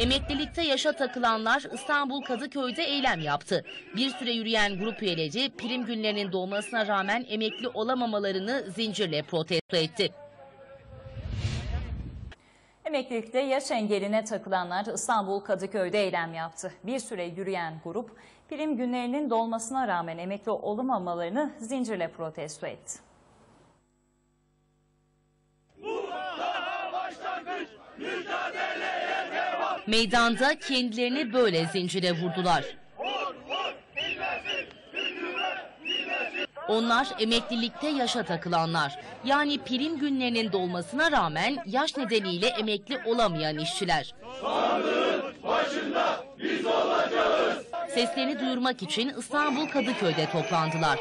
Emeklilikte yaşa takılanlar İstanbul Kadıköy'de eylem yaptı. Bir süre yürüyen grup üyeleri prim günlerinin doğmasına rağmen emekli olamamalarını zincirle protesto etti. Emeklilikte yaş engeline takılanlar İstanbul Kadıköy'de eylem yaptı. Bir süre yürüyen grup prim günlerinin dolmasına rağmen emekli olamamalarını zincirle protesto etti. Meydanda kendilerini böyle zincire vurdular. Onlar emeklilikte yaşa takılanlar. Yani prim günlerinin dolmasına rağmen yaş nedeniyle emekli olamayan işçiler. Seslerini duyurmak için İstanbul Kadıköy'de toplandılar.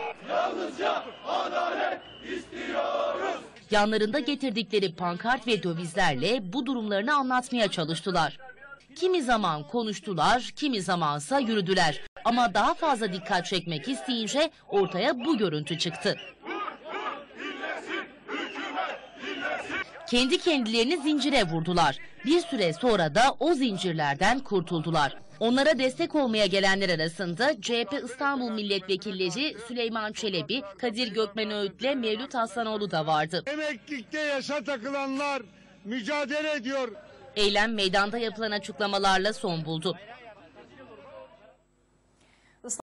Yanlarında getirdikleri pankart ve dövizlerle bu durumlarını anlatmaya çalıştılar. Kimi zaman konuştular, kimi zamansa yürüdüler. Ama daha fazla dikkat çekmek isteyince ortaya bu görüntü çıktı. Kendi kendilerini zincire vurdular. Bir süre sonra da o zincirlerden kurtuldular. Onlara destek olmaya gelenler arasında CHP İstanbul Milletvekilleri Süleyman Çelebi, Kadir Gökmen Öğüt'le Mevlüt Hassanoğlu da vardı. Emeklilikte yaşa takılanlar mücadele ediyor. Eylem meydanda yapılan açıklamalarla son buldu.